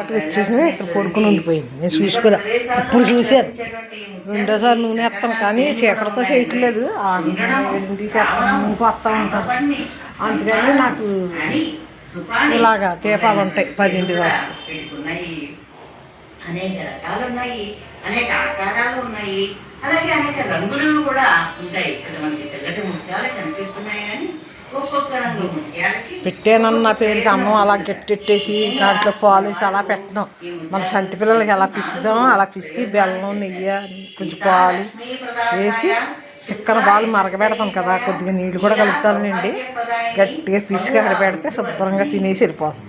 అటు వచ్చేసిన ఇక్కడ పడుకుని ఉండిపోయింది. నేను చూసుకోలే. ఇప్పుడు చూశాను. రెండోసారి నూనె వేస్తాను కానీ చీకటితో చేయట్లేదు. ఆ చేస్తాను నూనె వస్తూ ఉంటాను. అందుకని నాకు ఇలాగా దీపాలు ఉంటాయి పదింటి వరకు అనేక రకాలు ఉన్నాయి అనేక ఆకారాలు ఉన్నాయి. అలాగే అనేక రంగులు కూడా ఉంటాయి. ఇక్కడ మనకి తెల్లటి ముత్యాలు కనిపిస్తున్నాయి. పెట్టానన్న పేరుకి అన్నం అలా గట్టెట్టేసి దాంట్లో పాలు వేసి అలా పెట్టడం మన సంటి పిల్లలకి ఎలా పిసుకుతామో అలా పిసికి బెల్లం నెయ్యి కొంచెం పాలు వేసి చిక్కన పాలు మరగబెడతాం కదా కొద్దిగా నీళ్ళు కూడా కలుపుతానండి గట్టిగా పిసికి అక్కడ పెడితే శుభ్రంగా తినేసి వెళ్ళిపోతాం.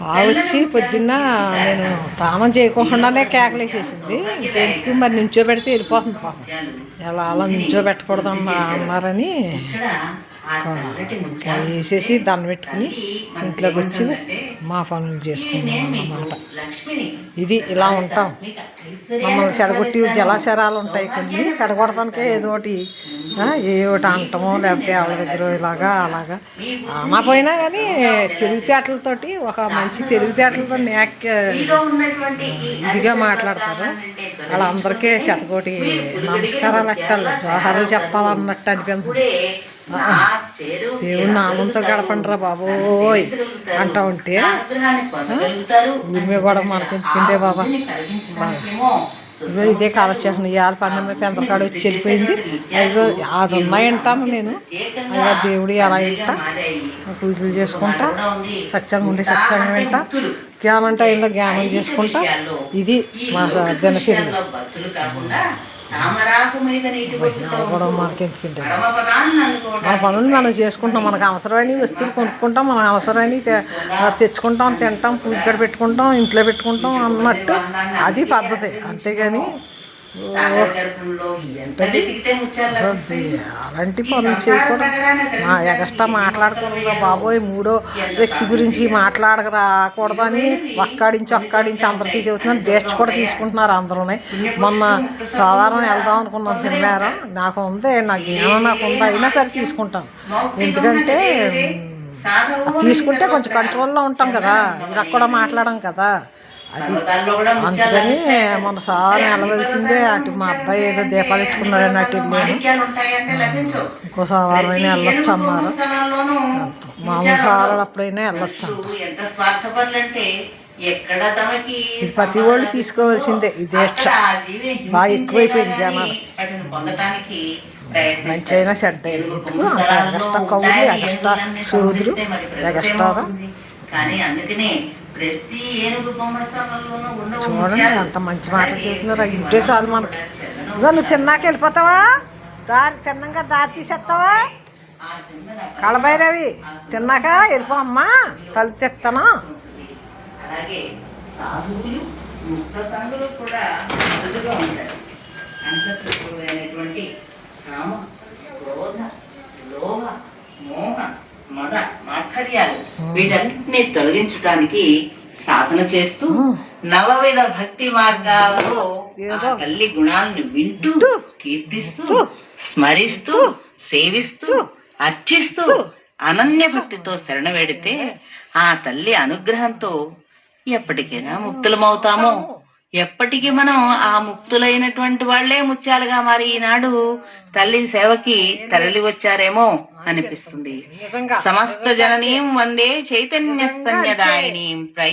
ఆ వచ్చి పొద్దున్న నేను స్నానం చేయకుండానే కేకలేసేసింది. ఇంకెందుకు మరి నుంచో పెడితే వెళ్ళిపోతుంది పాపం. ఎలా అలా నుంచో పెట్టకూడదు అన్న అన్నారని వేసేసి దాన్ని పెట్టుకుని ఇంట్లోకి వచ్చి మా పనులు చేసుకున్నాం నేను అన్నమాట. ఇది ఇలా ఉంటాం. మమ్మల్ని చెడగొట్టి జలాశరాలు ఉంటాయి కొన్ని. చెడగొడటానికే ఏదో ఒకటి ఏ ఒకటి అంటమో లేకపోతే వాళ్ళ దగ్గర ఇలాగా అలాగా. అనపోయినా కానీ తెలివితేటలతోటి ఒక మంచి తెలివితేటలతో నేక్ ఇదిగా మాట్లాడతారు. వాళ్ళందరికీ శతకోటి నమస్కారాలు ఎట్టాలి జోహారాలు చెప్పాలన్నట్టు అనిపించింది. దేవుని నామంతో గడపండిరా బాబోయ్ అంటా ఉంటే ఊరి మీద కూడా బాబా. దీన్ని కలిగించడానికేమో ఇగో ఇదే కాలక్షేపం. ఇవాళ పన్నెమ్మ పెందకాడు వచ్చి వెళ్ళిపోయింది అయ్యో అది ఉన్నాయంటాను నేను. అయ్యా దేవుడు ఎలా వింటా మారాయి. పూజలు చేసుకుంటా? సత్యంగా ఉండి సత్యంగా వింటా? జ్ఞానం టైంలో జ్ఞానం చేసుకుంటా? ఇది మా దినశైలి తామరాకు మీద నీటి మన పనులు మనం చేసుకుంటాం మనకు అవసరమైనవి వస్తువులు కొనుక్కుంటాం మనం అవసరమైనవి తె- తెచ్చుకుంటాం తింటాం పూజ పెట్టుకుంటాం ఇంట్లో పెట్టుకుంటాం అన్నట్టు అది పద్ధతి. అంతేగాని అలాంటి పనులు చేయకూడదు. మా ఎగస్ట్రా మాట్లాడకూడదు బాబోయ్ మూడో వ్యక్తి గురించి మాట్లాడకూడదని ఒక్కాడించి ఒక్కాడించి అందరికీ చెబుతున్నాను. దీక్ష కూడా తీసుకుంటున్నారు అందరూ మొన్న సోమవారం వెళ్దాం అనుకున్నాను శనివారం. నాకు ఉంది నాకు జ్ఞానం నాకు ఉంది అయినా సరే తీసుకుంటాను. ఎందుకంటే తీసుకుంటే కొంచెం కంట్రోల్లో ఉంటాం కదా. ఇలా కూడా మాట్లాడడం కదా. అది అందుకని మన సార్ వెళ్ళవలసిందే అటు మా అబ్బాయి ఏదో దీపాలు అటు వెళ్ళాను మాణిక్యాలు ఉంటాయంటే లభించవు ఇంకో సావారమైనా వెళ్ళొచ్చు అన్నారు మామూలు సారాలు అప్పుడైనా వెళ్ళొచ్చు అంట. ఇది ప్రతి వాళ్ళు తీసుకోవాల్సిందే. ఈ దీక్ష బాగా ఎక్కువైపోయింది జనాలు. మంచి అయినా చెడ్డ అయినా ఎందుకు అంత ఎగస్ట్రా కవులు ఎగస్ట్రా సూదులు ఎగస్ట్రాగా కానీ అందుకనే ప్రతి ఏనుగు బొమ్మ స్థలంలోనూ ఉండవు చూడండి. ఎంత మంచి మాటలు చెబుతున్నారు అవి ఇంటే చాలు మనకి. ఇదిగో నువ్వు చిన్నాక వెళ్ళిపోతావా? దారి తిన్నాక దారి తీసేస్తావా? కళభైరవి తిన్నాక వెళ్ళిపో అమ్మా తలుపు తెస్తాను. అలాగే సాధువులు ముక్త సంగులు కూడా అరుదుగా ఉంటారు. అంతఃశత్రువైనటువంటి కామ క్రోధ లోభ మోహ మద మాత్సర్యాలు వీటన్నిటిని తొలగించడానికి సాధన చేస్తూ నవవిధ భక్తి మార్గాలలో తల్లి గుణాలను వింటూ కీర్తిస్తూ స్మరిస్తూ సేవిస్తూ అర్చిస్తూ అనన్య భక్తితో శరణవేడితే ఆ తల్లి అనుగ్రహంతో ఎప్పటికైనా ముక్తులమవుతాము. ఎప్పటికీ మనం ఆ ముక్తులైనటువంటి వాళ్ళే ముత్యాలుగా మారి ఈనాడు తల్లి సేవకి తరలి వచ్చారేమో అనిపిస్తుంది. సమస్త జననీం వందే చైతన్య సంజదాయిని